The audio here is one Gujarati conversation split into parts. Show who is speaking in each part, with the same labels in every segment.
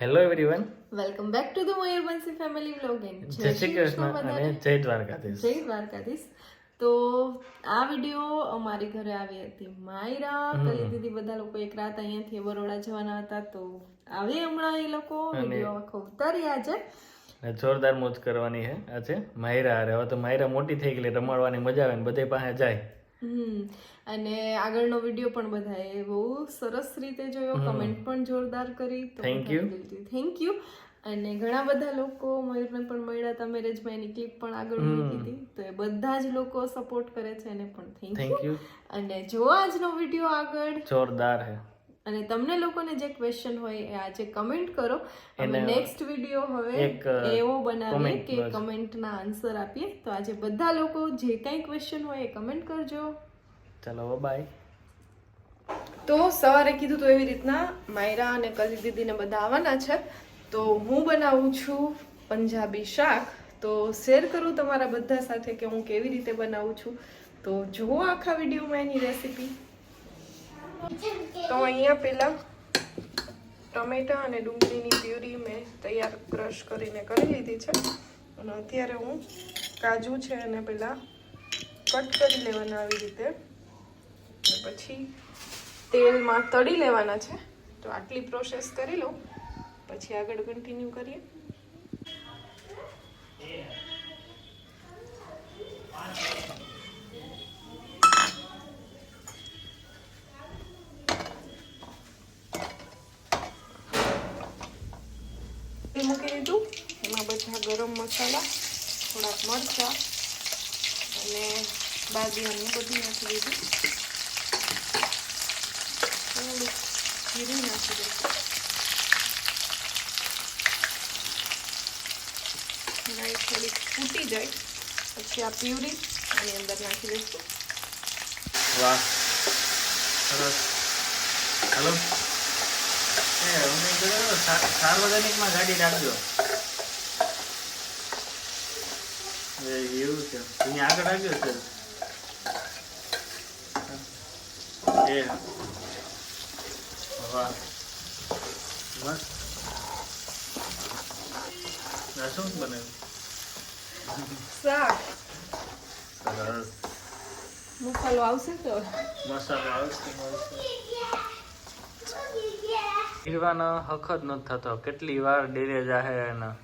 Speaker 1: Hello everyone
Speaker 2: welcome back to the Mayurvanshi family vlog and
Speaker 1: જય શ્રી કૃષ્ણ અને જય દ્વારકાધીશ
Speaker 2: જય દ્વારકાધીશ તો આ વીડિયો અમારી ઘરે આવી હતી માયરા કલી દીદી બધા લોકો એક રાત અહીંયાથી બરોડા જવાના હતા તો આવે હમણાં એ લોકો. વીડિયો આખો ઉતારી આજે.
Speaker 1: જોરદાર મોજ કરવાની છે આજે માયરા હારે. હવે તો માયરા મોટી થઈ ગઈ રમાડવાની મજા આવે ને બધે પાસે જાય.
Speaker 2: અને આગળનો વીડિયો પણ બધાએ બહુ સરસ રીતે જોયો. કમેન્ટ પણ જોરદાર કરી.
Speaker 1: Thank you.
Speaker 2: થેન્ક યુ અને ઘણા બધા લોકો મયુરને પણ મળ્યા. હતા મેરેજમાં એની ક્લિપ પણ આગળ મૂકી હતી. તો એ બધા જ લોકો સપોર્ટ કરે છે એને પણ થેન્ક
Speaker 1: થેન્ક યુ
Speaker 2: અને જો આજનો વીડિયો આગળ
Speaker 1: જોરદાર હે.
Speaker 2: અને તમને લોકોને જે ક્વેશ્ચન હોય એ આજે કમેન્ટ કરો. અને નેક્સ્ટ વીડિયો હવે એવો બનાવીએ કે. કમેન્ટના આન્સર આપીએ. તો આજે બધા લોકો જે કંઈ ક્વેશ્ચન હોય એ કમેન્ટ કરજો.
Speaker 1: ચાલો બાય
Speaker 2: તો સવારે કીધું તો એવી રીતના માયરા અને કલી દીદીને બધા આવવાના છે. તો હું બનાવું છું પંજાબી શાક. તો શેર કરું તમારા બધા સાથે કે હું કેવી રીતે બનાવું છું. તો જુઓ આખા વિડીયોમાં એની રેસીપી તો અહીંયા પહેલાં ટમેટા અને ડુંગળીની પ્યુરી મેં તૈયાર ક્રશ કરીને કરી લીધી છે. અને અત્યારે હું કાજુ છે એને પેલા કટ કરી લેવાના આવી રીતે. પછી તેલમાં તળી લેવાના છે. તો આટલી પ્રોસેસ કરી લઉં. પછી આગળ કન્ટિન્યુ કરીએ. મૂકી દીધું. એમાં બધા ગરમ મસાલા, થોડાક મરચાં અને બાદિયાનું બધું નાખી દીધું. થોડુંક જીરું નાખી દઈશું રાઈ થોડીક ફૂટી જાય, પછી આ પ્યુરી એની અંદર નાખી દઈશું.
Speaker 1: વાહ. સરસ. હલો. સાર્વજનિકમાં ગાડી રાખજો. એ એવું છે. અહીંયા આગળ આવ્યો છે. એ. વાહ. મસ્ત. આ શું બનાવ્યું?
Speaker 2: શાક.
Speaker 1: સરસ.
Speaker 2: મસાલો આવશે તો?
Speaker 1: મસાલો આવશે. હીરવાનો હક જ નથી થતો. કેટલી વાર ડેરે જાહે એના.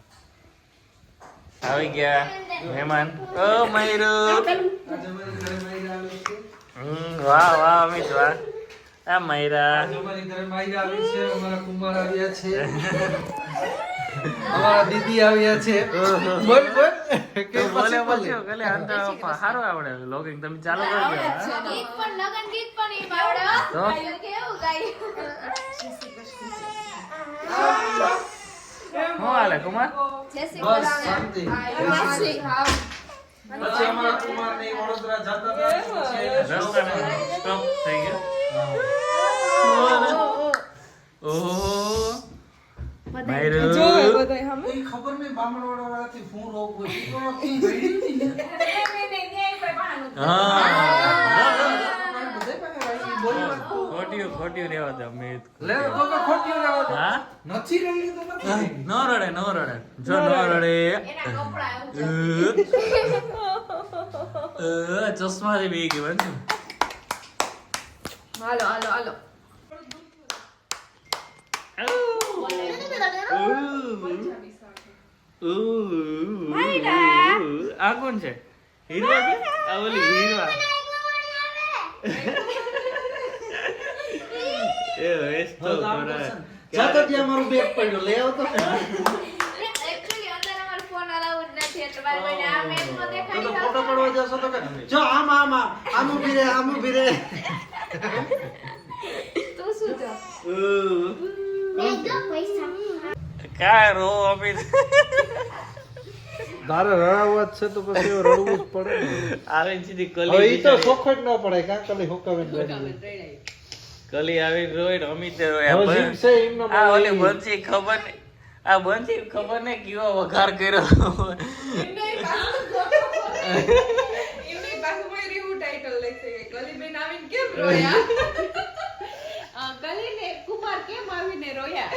Speaker 1: આવી ગયા મહેમાન. ઓ મયુરુ. હમ, વાહ વાહ, અમિત, વાહ. આ મયરા.
Speaker 3: અમારા અમારા દીદી આવ્યા છે. બોલ બોલ. કે
Speaker 1: બોલે
Speaker 3: પછી બોલે.
Speaker 1: પછી કલે સારું આવડે લોગિંગ તમે ચાલુ કરી દો?
Speaker 4: ગીત પણ લગન ગીત પણ ઈ બાવડો
Speaker 1: તો?
Speaker 4: કેવું ગાયું?
Speaker 1: શું હાલે કુમાર?
Speaker 4: જય શ્રી કૃષ્ણ. પછી
Speaker 3: પછી અમારા કુમાર ને વડોદરા જતા હતા પછી
Speaker 1: સ્ટોપ થઈ ગયો. ઓહો. ન રડે ન રડે. જો ન રડે. અ, ચશ્માથી બી બન
Speaker 2: હાલો હાલો હાલો.
Speaker 1: આ કોણ છે? હીરવા છે? આ ઓલી હીરવા એ તો
Speaker 3: ત્યાં મારું બેગ પડ્યું લે આવતો. ફોટો પડવા જશો તો જો આમ આમ આમ. આમ આમ ઊભી રહે.
Speaker 2: તું શું
Speaker 1: કાંઈ રો અમિત
Speaker 3: તારે રડાવવા છે તો પછી રડવું જ પડે.
Speaker 1: આવે સીધી કલી
Speaker 3: તો. સોખટ ન પડે કાં કલી હોકાવે
Speaker 1: કલી આવી રોય ને અમિત રોય આ ઓલી. બંસી ખબર નહીં આ બંસી ખબર ને કેવો વઘાર કર્યો.
Speaker 2: એમની બાજુમાં એવું ટાઇટલ લખશે કે ગલીબેન આવીને કેમ રોયા અ, ગલીને કુમાર કેમ આવીને રોયા.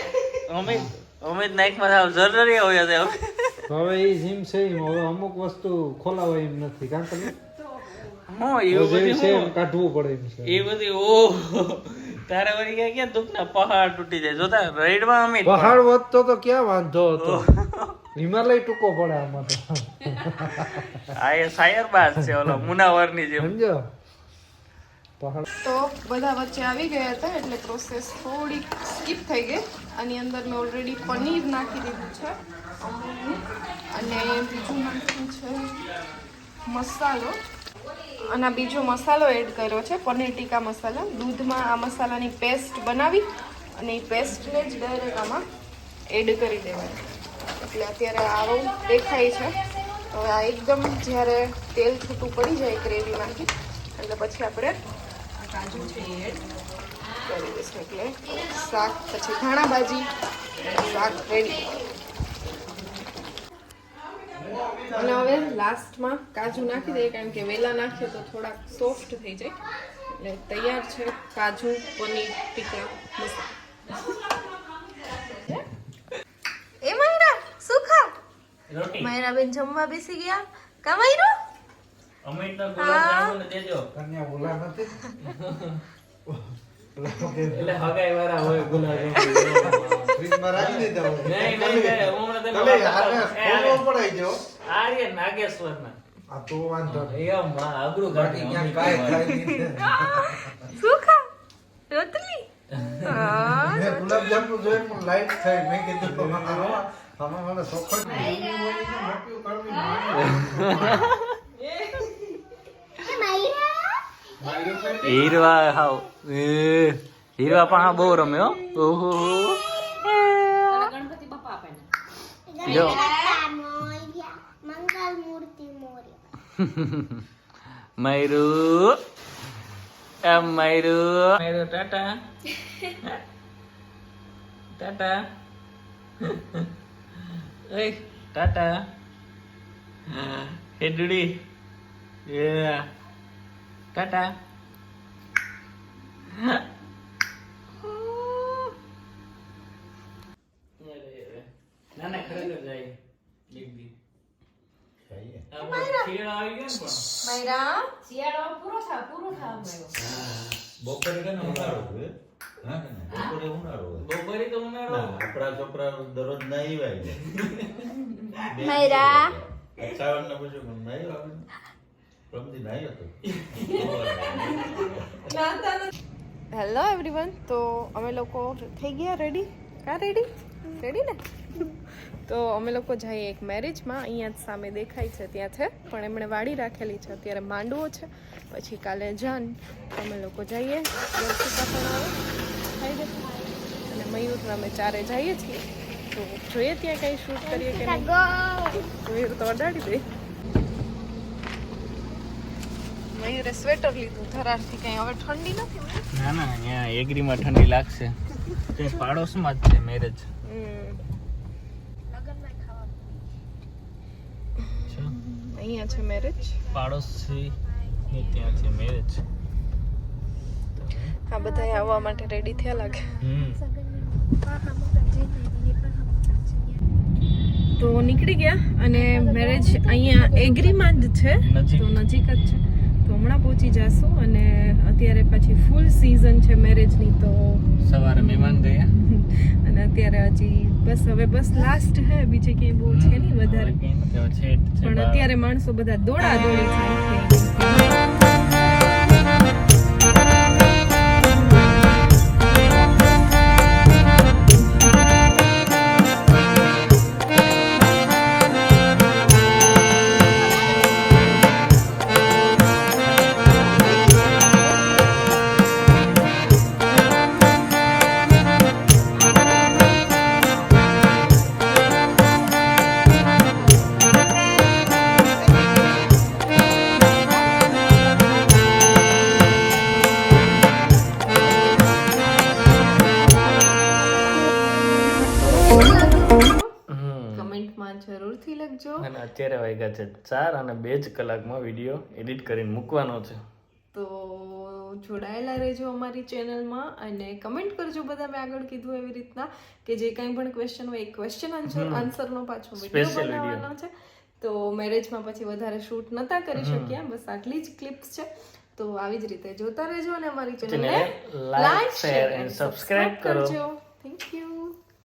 Speaker 1: અમિત અમે જ નાઈકમાં સાવ હોય છે
Speaker 3: હવે. એ જીમ છે હવે અમુક વસ્તુ ખોલાવાય એમ નથી કારણ કે
Speaker 1: બધું
Speaker 3: છે
Speaker 1: હું?
Speaker 3: એમ કાઢવું પડે
Speaker 1: એ બધી ઓહ. તારે વળી ક્યાં ક્યાં દુઃખના પહાડ તૂટી જાય. જોતા રાઈડમાં અમે
Speaker 3: પહાડ વધતો તો ક્યાં વાંધો હતો? હિમાલય ટૂંકો પડે આમાં તો.
Speaker 1: આ એ શાયર બાદ છે ઓલો મુનાવરની જેમ.
Speaker 3: સમજો?
Speaker 2: તો બધા વચ્ચે આવી ગયા હતા એટલે પ્રોસેસ થોડી સ્કીપ થઈ ગઈ. આની અંદર મેં ઓલરેડી પનીર નાખી દીધું છે અને બીજું નાખ્યું છે? મસાલો. અને બીજો મસાલો એડ કર્યો છે, પનીર ટીકા મસાલા. દૂધમાં આ મસાલાની પેસ્ટ બનાવી અને એ પેસ્ટને જ ડાયરેક્ટ આમાં એડ કરી દેવાની. એટલે અત્યારે આવું દેખાય છે. હવે આ એકદમ જ્યારે તેલ છૂટું પડી જાય ગ્રેવીમાંથી એટલે પછી આપણે કાજુ છે એડ કરી દઈશું એટલે શાક પછી ધાણા ભાજી શાક રેડી અને હવે લાસ્ટમાં કાજુ નાખી દઈએ કારણ કે વેલા નાખીએ તો થોડાક સોફ્ટ થઈ જાય. એટલે તૈયાર છે કાજુ પનીર ટીકા મસાલા એ મહિરા શું ખા? મહિરા જમવા બેસી ગયા. કા મહિરો
Speaker 1: અમે તો ગુલાબજાંબુ દેજો
Speaker 3: કન્યા
Speaker 1: એટલે હગાઈ વાળા હોય ગુલાબજાંબુ
Speaker 3: ફ્રીજમાં રાખી દીધા હોય.
Speaker 1: નહીં. એ
Speaker 3: પડાઈ ગયો.
Speaker 1: આર્ય નાગેશ્વરના
Speaker 3: આ તો વાંધો નહીં.
Speaker 1: એમ માં આબરૂ
Speaker 3: ઘાટી
Speaker 1: ક્યાં
Speaker 3: ક્યાંક કાંઈ થાય નહીં.
Speaker 2: શું ખા રોટલી હા
Speaker 3: મેં ગુલાબજાંબુ જોઈને મને લાઈટ થઈ. મેં કીધું, આમાં મને મોટી કરવી
Speaker 1: હીરવા હાવ. એ હીરવા પણ બહુ રમ્યો ઓહો. જો.
Speaker 5: મંગલ મૂર્તિ મોર્ય.
Speaker 1: મયરુ. એમ મયરુ. મયરુ ટાટા. ટાટા. ઓય ટાટા. હેડડી. એ ટાટા ના ના ખરેખર જાય એક દી આ બધું ખીણ આવી ગયો ને પણ
Speaker 2: મહિરા
Speaker 4: શિયાળો પૂરો થા પૂરો થવા માંડ્યો
Speaker 6: બપોરે કે ઉનાળો હોય હા કે ના? બપોરે ઉનાળો હોય
Speaker 1: બપોરે તો ઉનાળો
Speaker 6: ના, છોકરા દરરોજ નાઈ
Speaker 2: હેલો એવરીવન તો અમે લોકો થઈ ગયા રેડી કા રેડી રેડી ને? તો અમે લોકો જઈએ એક મેરેજમાં અહીંયા જ સામે દેખાય છે ત્યાં છે. પણ એમણે વાડી રાખેલી છે. અત્યારે માંડવો છે. પછી કાલે જાન. અમે લોકો જઈએ. દર્શિકા પણ આવે અને મયુર અમે ચારે જઈએ છીએ. તો જોઈએ ત્યાં કંઈ શૂટ કરીએ કે નહીં? મયુર તો અડાડી દે. મયુરે સ્વેટર લીધું. ધરારથી કંઈ હવે ઠંડી નથી ના
Speaker 1: ના અહીંયા એગ્રીમાં ઠંડી લાગશે. તે પાડોશમાં જ છે મેરેજ
Speaker 2: હમ. અહીંયા છે મેરેજ
Speaker 1: પાડોશી ની ત્યાં છે મેરેજ
Speaker 2: આ બધા આવવા માટે રેડી થયા લાગે. તો નીકળી ગયા અને મેરેજ અહીંયા એગ્રીમાં જ છે
Speaker 1: નજીક.
Speaker 2: તો નજીક જ છે. હમણાં પહોંચી જશું અને અત્યારે પછી ફૂલ સિઝન છે મેરેજની તો
Speaker 1: સવારે મહેમાન ગયા.
Speaker 2: અને અત્યારે હજી બસ હવે બસ લાસ્ટ હે બીજે ક્યાંય બહુ છે નહીં વધારે. પણ અત્યારે માણસો બધા દોડા દોડી થાય છે.
Speaker 1: અત્યારે વાગ્યા છે ચાર અને બે જ કલાકમાં વીડિયો એડિટ કરીને મૂકવાનો છે.
Speaker 2: તો જોડાયેલા રહેજો અમારી ચેનલમાં અને કમેન્ટ કરજો બધા મેં આગળ કીધું એવી રીતના કે જે કંઈ પણ ક્વેશ્ચન હોય એ ક્વેશ્ચન આન્સર આન્સરનો પાછો વીડિયો બનાવવાનો છે. તો મેરેજમાં પછી વધારે શૂટ નતા કરી શક્યા બસ આટલી જ ક્લિપ્સ છે. તો આવી જ રીતે જોતા રહેજો અને અમારી ચેનલને લાઈક શેર
Speaker 1: એન્ડ
Speaker 2: સબસ્ક્રાઇબ કરજો. Thank you